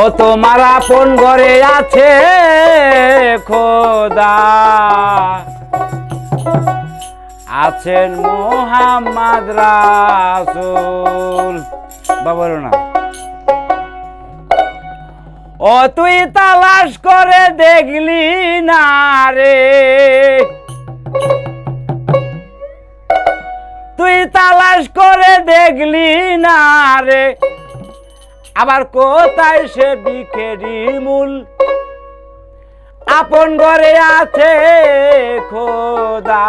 ও তোমার আপন ঘরে আছে খোদা। আছেন মোহাম্মদ রাসুল। বাবার না। ও তুই তালাশ করে দেখলি না রে। তুই তালাশ করে দেখলি না রে। আবার কোথায় সে বিখেরি মূল? আপন ঘরে আছে খোদা।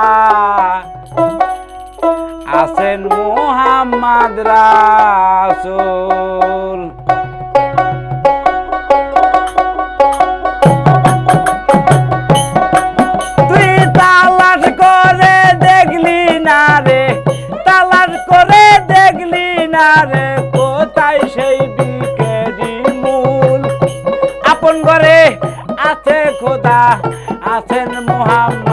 আছেন মোহাম্মদ রাসুল। খোদা আছেন মোহাম্মদ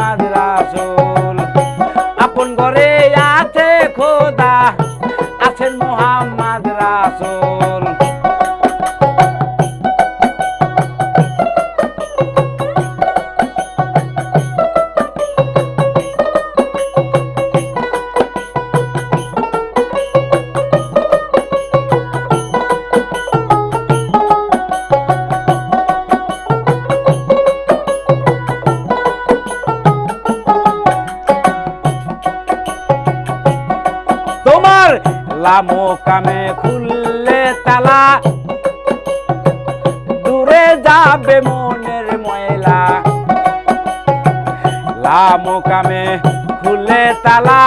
লামো কামে খুললে তালা। দূরে যাবে মনের ময়লা। লামো কামে খুললে তালা।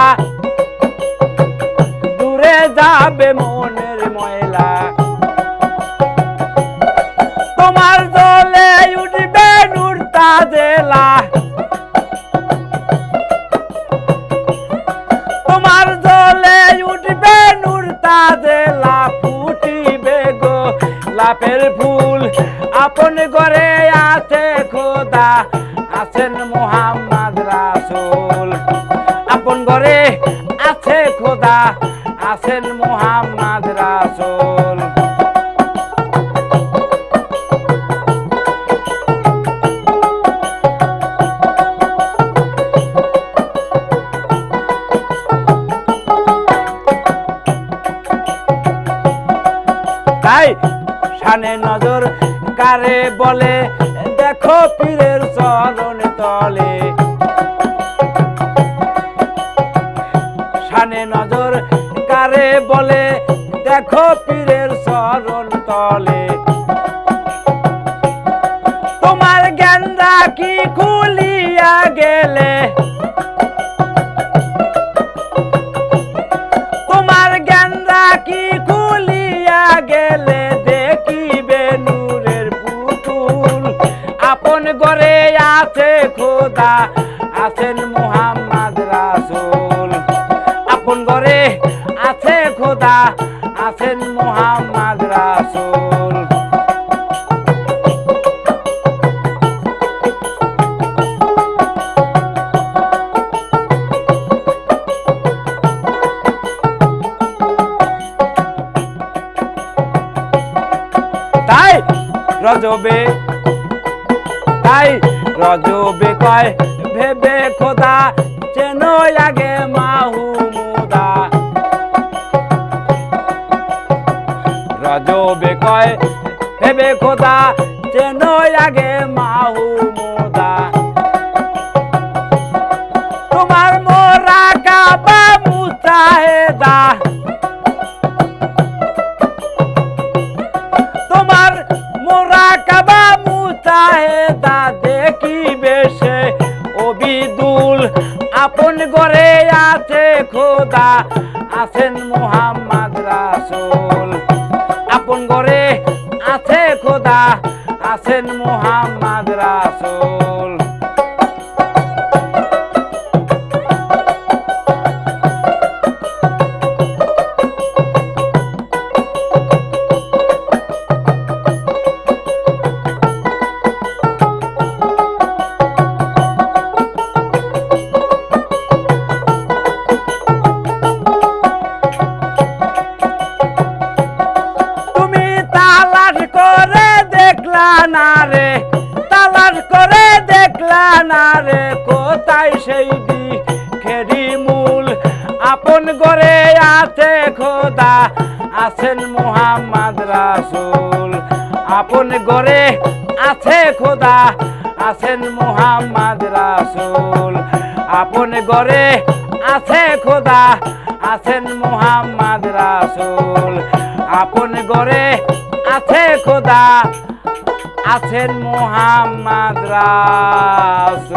দূরে যাবে মনের ময়লা। লাপের ফুল আপন করে আছে খোদা, আছেন মোহাম্মদ রাসুল। আপন করে আছে খোদা, আছেন মোহাম্মদ রাসুল। শানে নজর, কারে বলে, দেখো পীরের চরণ তলে। শানে নজর, কারে বলে, দেখো পীরের চরণ তলে। তোমার গেন্দা কি খুলিয়া গেলে? আছে খোদা আছেন মুহাম্মদ রাসুল। আপন ঘরে আছে খোদা আছেন মুহাম্মদ রাসুল। তাই রজবে তাই রজবে কয় ভেবে খোদা চেন আগে মাহুমুদা রজবে কয় ভেবে খোদা চেন আগে মাহুমুদা আপন ঘরে আছে খোদা আছেন মোহাম্মদ রাসুল। আপন ঘরে আছে খোদা আছেন মুহাম্মদ না রে, তালাশ করে দেখলা না রে, কোথায় সেই দি খেরি মূল? আপন গড়ে আছে খোদা, আছেন মোহাম্মদ রাসূল। আপন গড়ে আছে খোদা, আছেন মোহাম্মদ রাসূল। আপন গড়ে আছে খোদা, আছেন মোহাম্মদ রাসূল। আপন গড়ে আছে খোদা আছেন মোহাম্মদ রাসূল।